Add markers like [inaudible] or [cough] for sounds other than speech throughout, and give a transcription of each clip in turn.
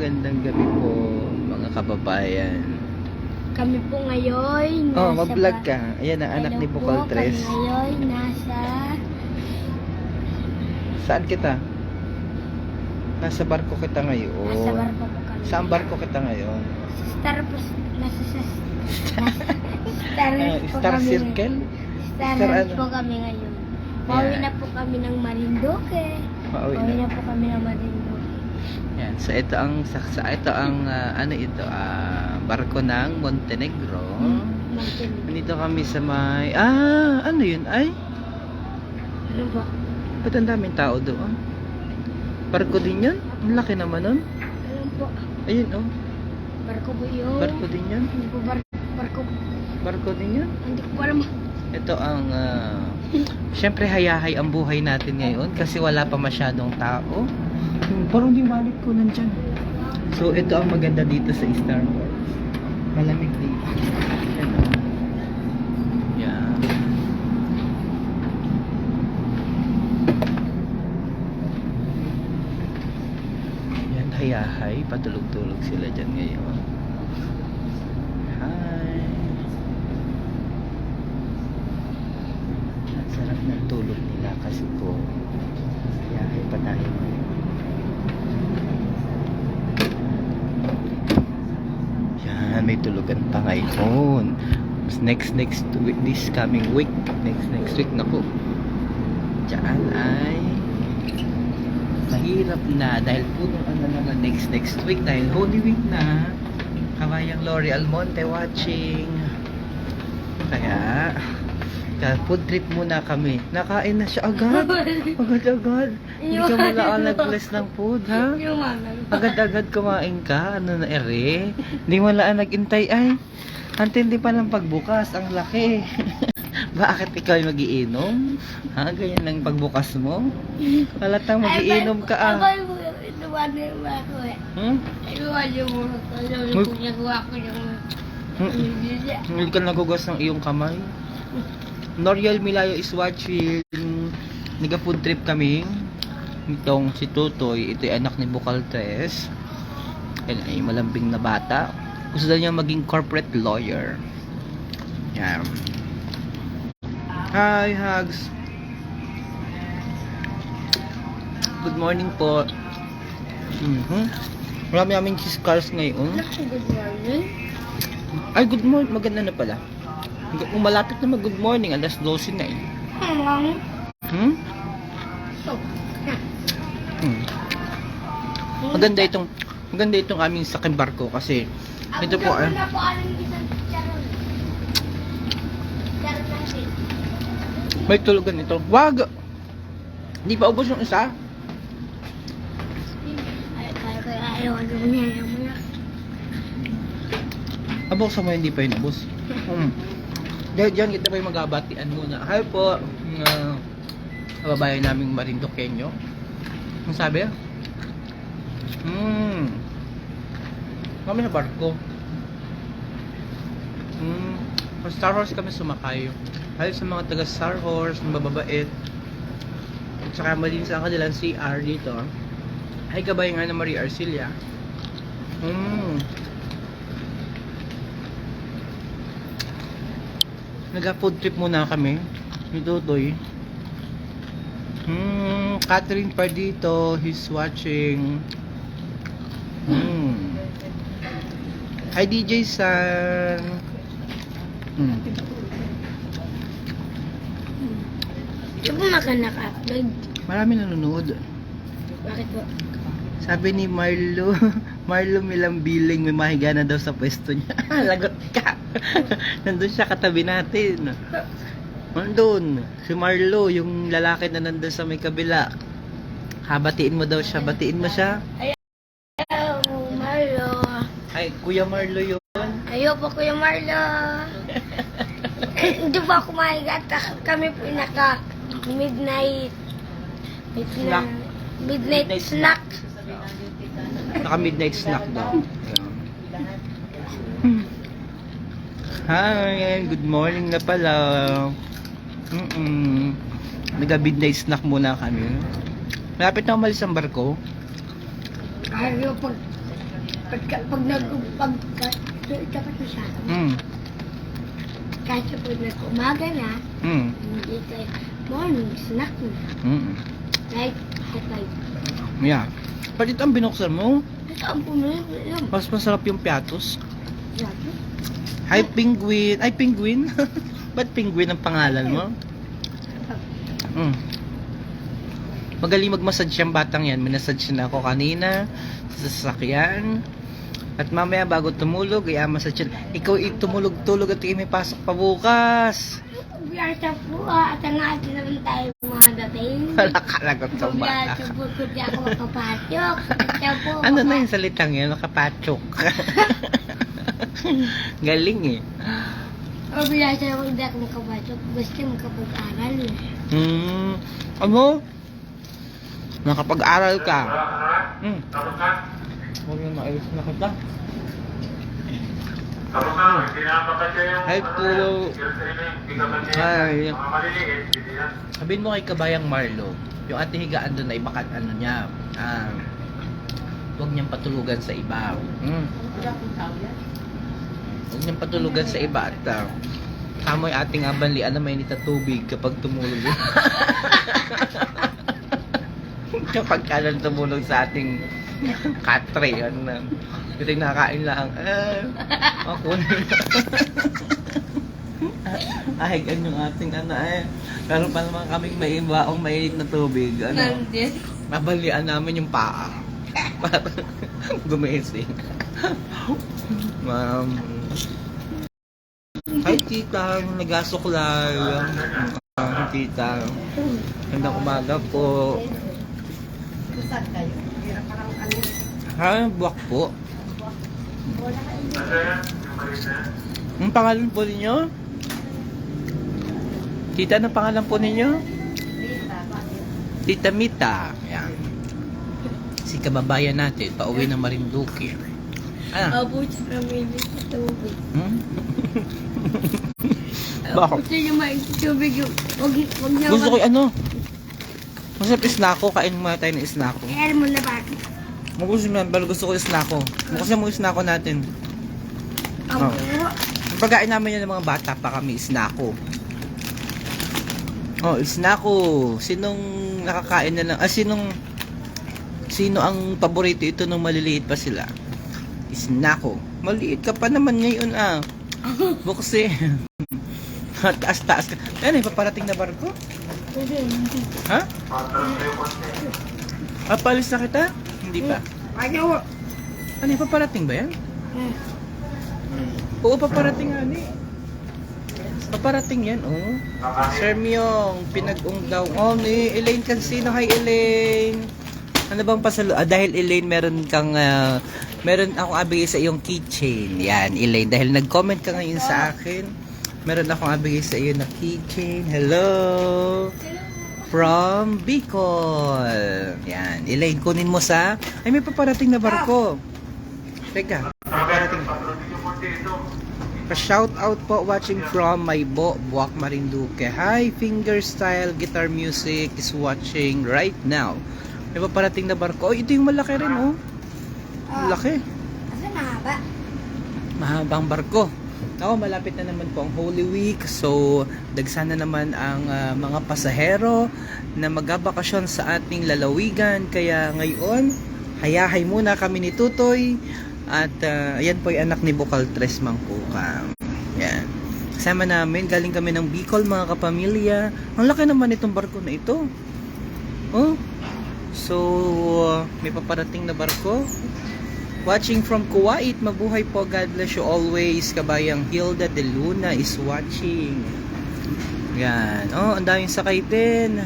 magandang gabi po mga kababayan. Kami po ngayon Oh, nasa mag-vlog ba- ka. Ayan ang anak ni Bukal Tres. Kami ngayon nasa Saan kita? Nasa barko kita ngayon. nasa bar po kami. Saan barko kita ngayon? Sa Star po nasa sa Star, [laughs] Ah, Star kami Circle? Star, Star ano? po kami ngayon. Pauwi na po kami ng Marinduque. Pauwi Pauwi na. na po kami ng Marinduque. Yan. So ito ang saksa ito ang [laughs] ah, ano ito ah, barko ng Montenegro. Mountain. Nandito kami sa may ah ano yun ay Ano ba? ba't ang daming tao doon? Barko din yun? Ang laki naman nun. Ano po? Ayun oh. Barko po yun. Barko din yun. Hindi po bar barko. Barko din yun. Hindi ko alam. Ito ang ah, Siyempre hayahay ang buhay natin ngayon kasi wala pa masyadong tao. Parang di wallet ko nandyan. So ito ang maganda dito sa Star Wars. Malamig dito. Yan o. Yan. Hayahay. Patulog-tulog sila dyan ngayon. Hi. Ang sarap ng tulog nila kasi po biyahe pa tayo ngayon. May tulugan pa ngayon. Next, next week, this coming week, next, next week, naku. Diyan ay mahirap na dahil puno ano naman next, next week dahil Holy Week na. Kabayang Lori Almonte watching. Kaya, kaya food trip muna kami. Nakain na siya agad. [laughs] Agad-agad. Hindi ka mula ako nag-bless ng food, ha? Yung ano. Agad-agad kumain ka. Ano na ere? Hindi mo lang nag-intay ay. Antindi pa ng pagbukas. Ang laki. [laughs] Bakit ikaw ay magiinom? Ha? Ganyan lang pagbukas mo? Halatang magiinom ka ah. Ay, inuwanan mo ako eh. Hmm? Inuwanan mo ako. Mag- Yung ginagawa ko yung... Hmm? Hindi ka nagugas ng iyong kamay. Noriel Milayo is watching. Niga food trip kami. Itong si Tutoy, ito ay anak ni Bukal Tres. Yan ay malambing na bata. Gusto daw niya maging corporate lawyer. Yan. Hi, Hugs. Good morning po. Mhm. Marami aming cheese cars ngayon. Good morning. Ay, good morning. Maganda na pala. Kung malapit na mag good morning, alas 12 na eh. Hmm. Hmm? So, Hmm. Maganda itong maganda itong aming sakin barko kasi ito po natin. may tulugan ito. Wag! Hindi pa ubos yung isa? Mga. Aboksan mo hindi pa yun ubos. Hmm. Dahil dyan kita yung magabatian muna. Hi po, mga kababayan naming Marindoqueño. Ang sabi? Hmm. Kami sa barko. Hmm. Star Horse kami sumakay. Dahil sa mga taga Star Horse, mga mababait. At saka malinis ang kanilang CR dito. Ay kabayan nga na Maria Arcilia. Hmm. Nag-food trip muna kami. Ni Tutoy. Hmm, Catherine Pardito, he's watching. Hmm. Hi DJ San. Hmm. Ito po naka naka-upload. Marami nanonood. Bakit po? Sabi ni Marlo, [laughs] Marlo Milambiling may mahiga na daw sa pwesto niya. [laughs] Lagot ka. [laughs] Nandun siya katabi natin. Nandun. Si Marlo, yung lalaki na nandun sa may kabila. Habatiin mo daw siya. Batiin mo siya. Hello, Marlo. Ay, Kuya Marlo yun. Ayaw po Kuya Marlo. [laughs] Hindi po ako mahigat. Kami po naka midnight. Snack. Midnight, Midnight snack. Naka midnight snack daw. Hi, good morning na pala. Mm-mm. Nag-midnight snack muna kami. Malapit na umalis ang barko. Ayaw pag Pagka, pag nag... Pag... Dapat na siya. Mm. Kasi pag nag-umaga na, Mm. hindi tayo morning snack na. Mm. Like, high five. Yeah. Pati ito ang binuksan mo, Ito ang ko lang. mas masarap yung piatos. Sabi, Hi, penguin. Ay, penguin. [laughs] Ba't penguin ang pangalan mo? Mm. Magaling magmassage yung batang yan. Minasage na ako kanina sa sasakyan. At mamaya bago tumulog, ay massage yan. Ikaw itumulog-tulog at may pasok pa bukas. Biyasa po ah, at ang atin naman tayo mga dating. Wala ka lagot sa bata. Biyasa po ko di ako makapasyok. Siya po. Ano na yung salitang yun? Nakapatsok. [laughs] Galing eh. O biyasa po hindi ako makapasyok. Gusto makapag-aral eh. Hmm. Ano? Nakapag-aral ka. Hmm. Huwag yung maayos na kita. Yung... Hi po. Na. Sabihin mo kay Kabayang Marlo, yung ate higaan doon ay baka ano niya, ah, huwag niyang patulugan sa iba. Hmm. Huwag niyang patulugan sa iba at uh, kamoy ating abanlian na may nita tubig kapag tumulog. [laughs] kapag kanan tumulog sa ating katre, ano na. Ito yung nakakain lang. Eh, ako na. [laughs] Ay, ganyan yung ating ano eh. Pero pa naman kaming may baong mainit na tubig. Ano, mabalian namin yung paa. Para gumising. Ma'am. Hi, tita. Nagasuklay. Ah, tita. Gandang umaga po. Ha, buwak po. Ano? Ang pangalan po ninyo? Tita, ano pangalan po ninyo? Tita Mita. Yan. Si kababayan natin, pauwi ng Marinduque. Ah, Apo siya kami sa tubig. hmm? Bakit? Gusto niya mainit tubig yung... Huwag, huwag niya... Gusto ko ano? Masarap isnako, kain muna tayo ng isnako. Eh, alam mo na bakit? Magusto mo pero gusto ko isnako. Bukas mo isnako natin. Ang Oh. pagkain namin yan ng mga bata pa kami, isnako. Oh, isnako. Sinong nakakain na lang? Ah, sinong... Sino ang paborito ito nung maliliit pa sila? Isnako. Maliit ka pa naman ngayon ah. [laughs] Buksi. [laughs] Taas-taas ka. Ano, paparating na barko? Ha? Konti. Ah, na kita? Hindi pa. Ayaw. Ano, paparating ba yan? Hmm. Oo, paparating nga ni. Paparating yan, oh. Sir Myong, pinag-ungdaw. Oh, ni Elaine Cansino. Hi, Elaine. Ano bang pasalo? Ah, dahil Elaine, meron kang, ah, meron akong abigay sa iyong keychain. Yan, Elaine. Dahil nag-comment ka ngayon sa akin, meron akong abigay sa iyo na keychain. Hello! From Bicol. Yan, Elaine, kunin mo sa... Ay, may paparating na barko. Teka, paparating. Pa-shout out po watching from my bo Buwak Marinduque. Hi, fingerstyle guitar music is watching right now. May paparating na barko. Oh, ito yung malaki rin, oh. Ah. Laki. Asa mahaba? Mahabang barko. Ako, malapit na naman po ang Holy Week. So, dagsan na naman ang ah, mga pasahero na magbabakasyon sa ating lalawigan. Kaya ngayon, hayahay muna kami ni Tutoy. At ah, ayan po yung anak ni Bukal Tres Mangkukang. Yan. Kasama namin, galing kami ng Bicol, mga kapamilya. Ang laki naman itong barko na ito. Oh. So, ah, may paparating na barko. Watching from Kuwait, mabuhay po. God bless you always. Kabayang Hilda de Luna is watching. Yan. Oh, ang daming sakay din.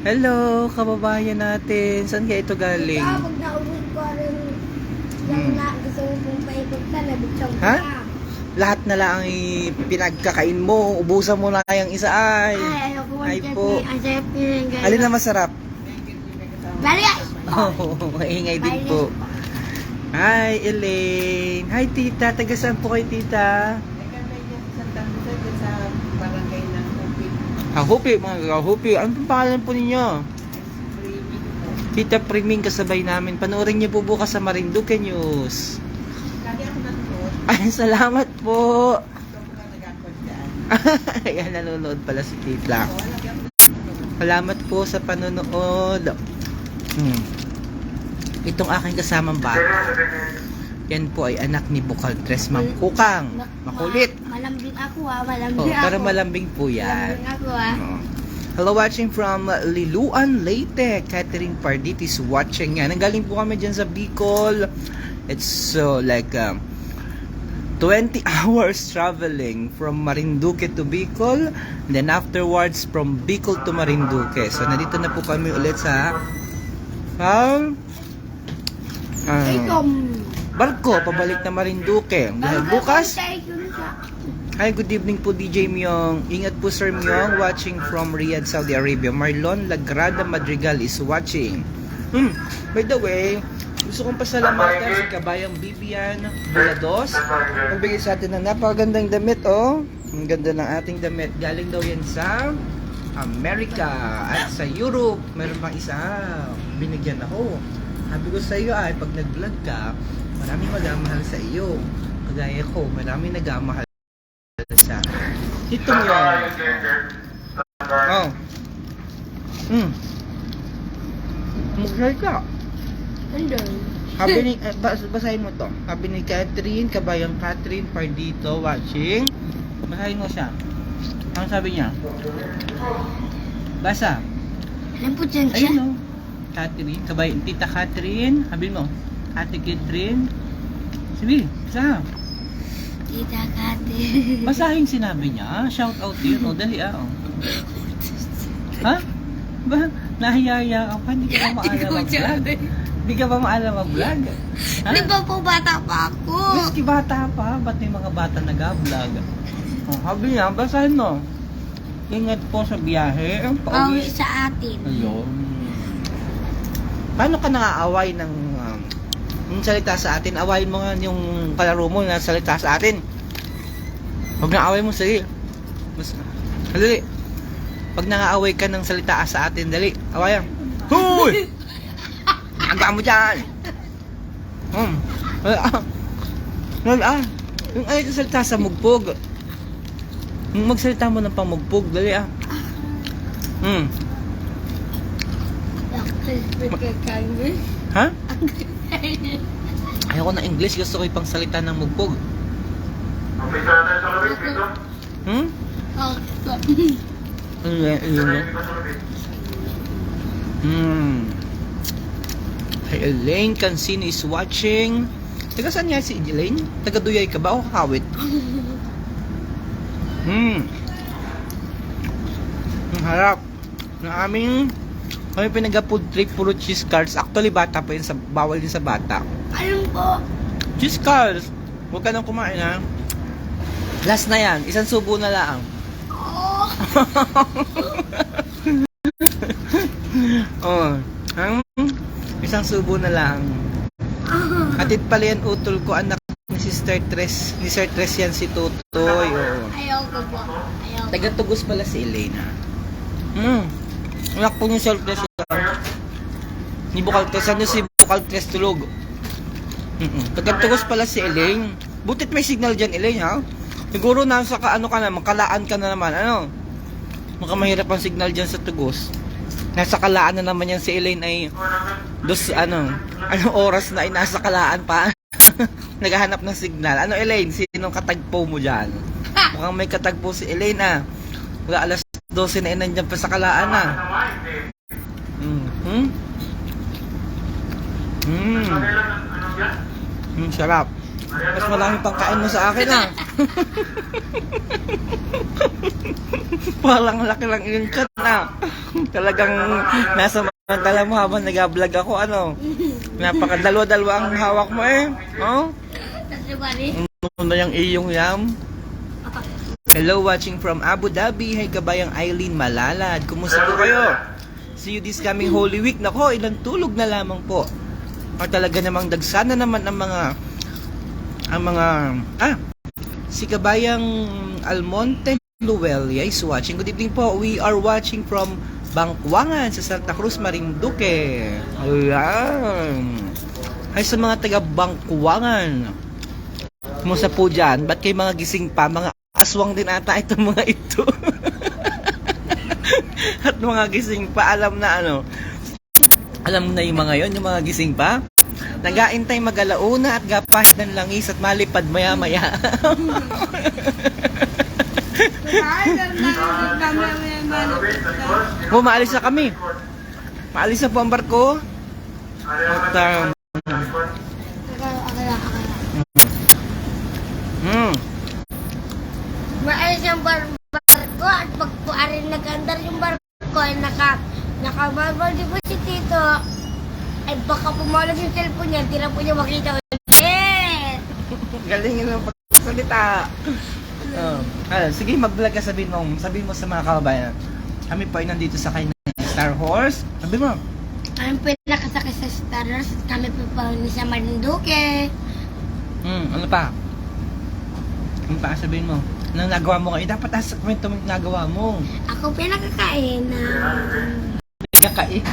Hello, kababayan natin. Saan kaya ito galing? Ikaw, pag naubos ko rin yung Hmm. na gusto mo pong paikot ka, nabitsang Ha? ka. Lahat na lang ang pinagkakain mo. Ubusan mo na yung isa ay. Ay, ayoko Ay po. Alin na masarap? Bali, ay! [laughs] Oh, maingay din po. Hi, Elaine. Hi, tita. Taga saan po kayo, tita? Kahupi, mga kahupi. Ano pong pangalan po ninyo? Tita Priming kasabay namin. Panoorin niyo po bukas sa Marinduque News. Lagi ako nanonood. Ay, salamat po. [laughs] Ayan, nanonood pala si Tita. Salamat po sa panonood. Hmm. Itong aking kasamang bata. Yan po ay anak ni Bukal Tres Ma'am Kukang. Makulit. Ma- malambing ako ah, malambing Oh, ako. pero malambing po yan. Malambing ako ah. Oh. Hello watching from Liluan, Leyte. Catherine Pardit is watching yan. Nanggaling po kami dyan sa Bicol. It's so like um, 20 [laughs] hours traveling from Marinduque to Bicol. Then afterwards from Bicol to Marinduque. So nandito na po kami ulit sa um, ah, barko pabalik na Marinduque. Dahil bukas Hi, good evening po DJ Myong. Ingat po Sir Myong watching from Riyadh, Saudi Arabia. Marlon Lagrada Madrigal is watching. Hmm, by the way, gusto kong pasalamatan si Kabayang Bibian Bulados. Nagbigay sa atin ng napakagandang damit, oh. Ang ganda ng ating damit. Galing daw yan sa Amerika at sa Europe. Meron pang isa. Binigyan ako. Sabi ko sa iyo ay pag nag-vlog ka, maraming magmamahal sa iyo. Kagaya ko, maraming nagmamahal sa Ito mo yan. Oh. Hmm. Mag-share ka. Andun. [laughs] Sabi ni, eh, bas, basahin mo to. Sabi ni Catherine, kabayang Catherine Pardito watching. Basahin mo siya. Ano sabi niya? Basa. Alam po dyan siya. Ayun o. Catherine, kabayang Tita Catherine. Sabi mo. Ate Catherine. Sabi, basa. Tita Kati. Basahin sinabi niya. Shout out to yun. O, dali ah. oh. Ha? Ba? Nahiyaya ka pa? Hindi ka ba maalam mag-vlog? Hindi ka ba maalam mag-vlog? Ha? Di ba po bata pa ako? Miski bata pa, ba't may mga bata nag-vlog? Oh, sabi niya, basahin mo. Ingat po sa biyahe. Pauwi. sa atin. Ayun. Paano ka naaaway ng um, salita sa atin? Awayin mo nga yung kalaro mo na salita sa atin. Huwag na away mo sige. Mas, dali. Pag nangaaway ka ng salita sa atin, dali. Awayan. Huy! Ang mo dyan! Hmm. Wala ah. Wala ah. Yung ay salita sa mugpog. Yung magsalita mo ng pamugpog, dali ah. Hmm. Ha? Ayoko na English, gusto ko ipang salita ng dito. Hmm? Oh? Hmm. Hey, Elaine Cancino is watching. Taga saan nga si Elaine? Taga Duyay ka ba o kakawit? [laughs] Hmm. Ang harap. Ng aming kami pinag-food trip puro cheese cards. Actually, bata pa yun. Sa, bawal din sa bata. Alam po. Cheese cards. Huwag ka nang kumain ha. Last na yan. Isang subo na lang. Oh. [laughs] oh. Ang isang subo na lang. [laughs] Atid pala yan utol ko anak ni Sister Tres. Ni Sir Tres yan si Tutoy. Oh. Ayaw ko po. Ayaw ko. Taga-tugos pala si Elena. Hmm. Anak po Sir Tres yan. Ni Bukal Tres. Ano si Bukal Tres tulog? Mm-mm. Taga-tugos pala si Elaine. Butit may signal dyan, Elaine, ha? Siguro nasa ka, ano ka na, makalaan ka na naman, ano? Mukhang mahirap ang signal dyan sa tugos. Nasa kalaan na naman yan si Elaine ay dos, ano, [laughs] anong oras na ay nasa kalaan pa. [laughs] Naghahanap ng signal. Ano, Elaine? Sinong katagpo mo dyan? [laughs] Mukhang may katagpo si Elaine, ah. Wala alas 12 na inandyan pa sa kalaan, ah. Mm. Hmm? Hmm. Hmm, sarap. Mas malaki pang kain mo sa akin, ah. [laughs] Parang laki lang yung cut na. Talagang nasa mantala mo habang nag-vlog ako, ano. Napaka dalawa-dalawa ang hawak mo eh. Oh? Ano na yung iyong yam? Hello, watching from Abu Dhabi. Hey, kabayang Eileen Malalad. Kumusta po kayo? See you this coming Holy Week. Nako, ilang tulog na lamang po. O talaga namang dagsana naman ang mga ang mga ah si kabayang Almonte Luelia is watching. Good evening po. We are watching from Bangkuangan sa Santa Cruz, Marinduque. Ayan. Ay sa mga taga Bangkuangan. Kumusta po dyan? Ba't kayo mga gising pa? Mga aswang din ata itong mga ito. [laughs] At mga gising pa, alam na ano. Alam na yung mga yon, yung mga gising pa. Nagaintay magalauna at gapahit ng langis at malipad maya-maya. [laughs] Oh, maalis na kami. Maalis na po ang barko. At, um, Akala, akala, akala. hmm, Maalis yung bar barko at pag po arin nag-andar yung barko ay naka nakababal di po si Tito ay baka pumalag yung cellphone niya na po niya makita ulit. galing ng pagsalita. Oh. Ah, sige, mag-vlog ka sabihin mo, sabihin mo sa mga kababayan. Kami po ay nandito sa kanya Star Horse. Sabi mo, Ang pinakasakit sa Stars, kami po pa ni sa Marinduque. hmm, ano pa? Ano pa sabihin mo? Anong nagawa mo ngayon? Dapat nasa kwento mo yung nagawa mo. Ako pinakakain na... Nagkakain.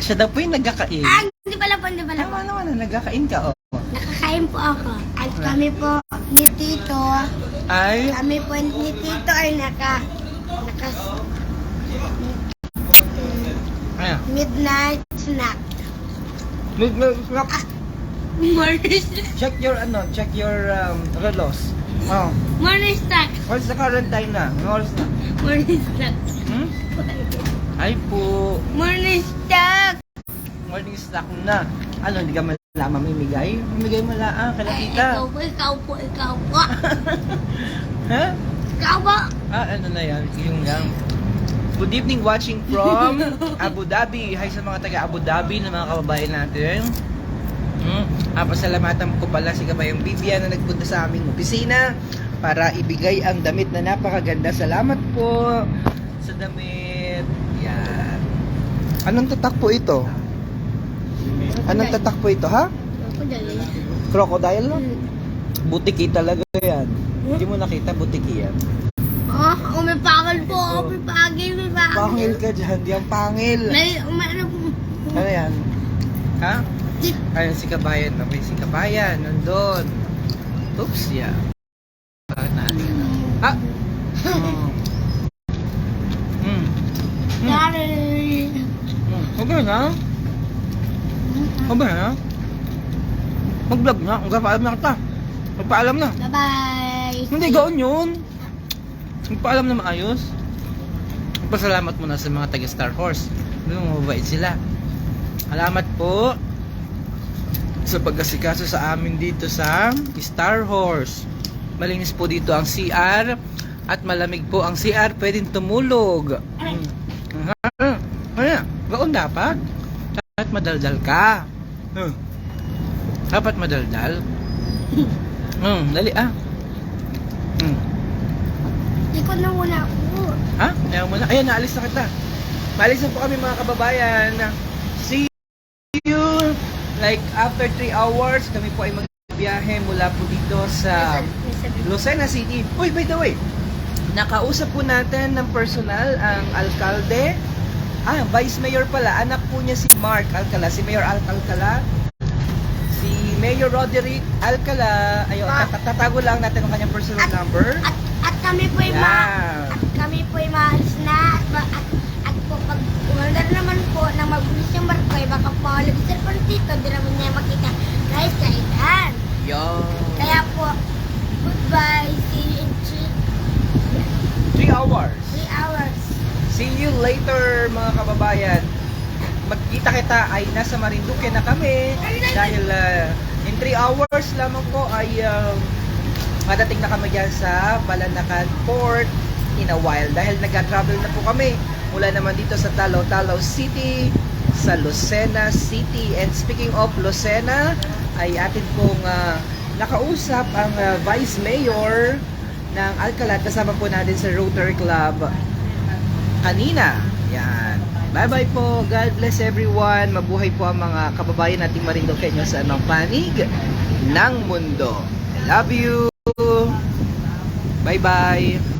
Siya daw po yung nagkakain. Ah, hindi pala po, hindi pala po. Tama naman na nagkakain ka, oh. Nakakain po ako. At kami po ni Tito, Ay, kami po ni Tito ay naka... naka ano? midnight snack. Look, look, look. Morning, Check your, ano, check your um, relos. Oh, morning snack. what's the current time na? Oras na? Morning snack. Hmm? Ay po, Morning snack. morning snack na. Ano, hindi ka mala mamimigay? Mamigay mo lang, kala Ay, tita. ikaw po, ikaw po, ikaw po. [laughs] Ha? Ikaw po. Ah, ano na yan? Yung lang. Good evening watching from [laughs] Abu Dhabi. Hi sa mga taga Abu Dhabi na mga kababayan natin. Hmm. Ah, pasalamatan ko pala si Kabayang Vivian na nagpunta sa aming opisina para ibigay ang damit na napakaganda. Salamat po sa damit. Anong tatak po ito? Anong tatak po ito, ha? Dali. Crocodile? Butiki talaga yan. Hindi mo nakita, butiki yan. Oh, oh, may pangil po. Oh, may pangil, may pangil. Ka dyan, di ang pangil. May, may, ano. Ano yan? Ha? Ayun si Kabayan. Okay, si Kabayan. Nandun. Oops, yeah. Bakit natin? Ah! [laughs] Hmm. Hmm. Okay na? Okay na? Mag-vlog na. Magpapaalam na kita. Magpaalam na. Bye-bye. Hindi, gaon yun. Magpaalam na maayos. Pasalamat muna sa mga taga Star Horse. Ano, mabait sila. Salamat po sa pagkasikaso sa amin dito sa Star Horse. Malinis po dito ang CR at malamig po ang CR. Pwedeng tumulog. Hmm. Ah, Ano? Gaon dapat. Dapat madaldal ka. Hmm. Dapat madaldal. Hmm, dali ah. Hmm. Ikot na muna ako. Ha? Ayaw mo na. Ayan, naalis na kita. Maalis na po kami mga kababayan. See you! Like, after 3 hours, kami po ay magbiyahe mula po dito sa Lucena City. Uy, by the way, nakausap po natin ng personal ang alkalde. Ah, vice mayor pala. Anak po niya si Mark Alcala. Si Mayor Al Alcala. Si Mayor Roderick Alcala. Ayun, tat- tatago lang natin ang kanyang personal number. At, at kami po ay ma... Yan. At kami po ay maalis na. At, at, at po pag umandar naman po na mabilis yung barko ay baka po ulit sa dito. Di naman niya makita. Guys, kaitan. Yo. Kaya po, goodbye. See you in three, 3 hours. three hours. See you later mga kababayan. Magkita kita ay nasa Marinduque na kami. Dahil uh, in 3 hours lamang po ay um, madating na kami dyan sa Balanacan Port in a while. Dahil nag-travel na po kami mula naman dito sa Talo Talo City sa Lucena City. And speaking of Lucena ay atin pong uh, nakausap ang uh, Vice Mayor ng Alcalá. Kasama po natin sa Rotary Club kanina. Yan. Bye-bye po. God bless everyone. Mabuhay po ang mga kababayan nating Marinduqueño sa anong panig ng mundo. Love you. Bye-bye.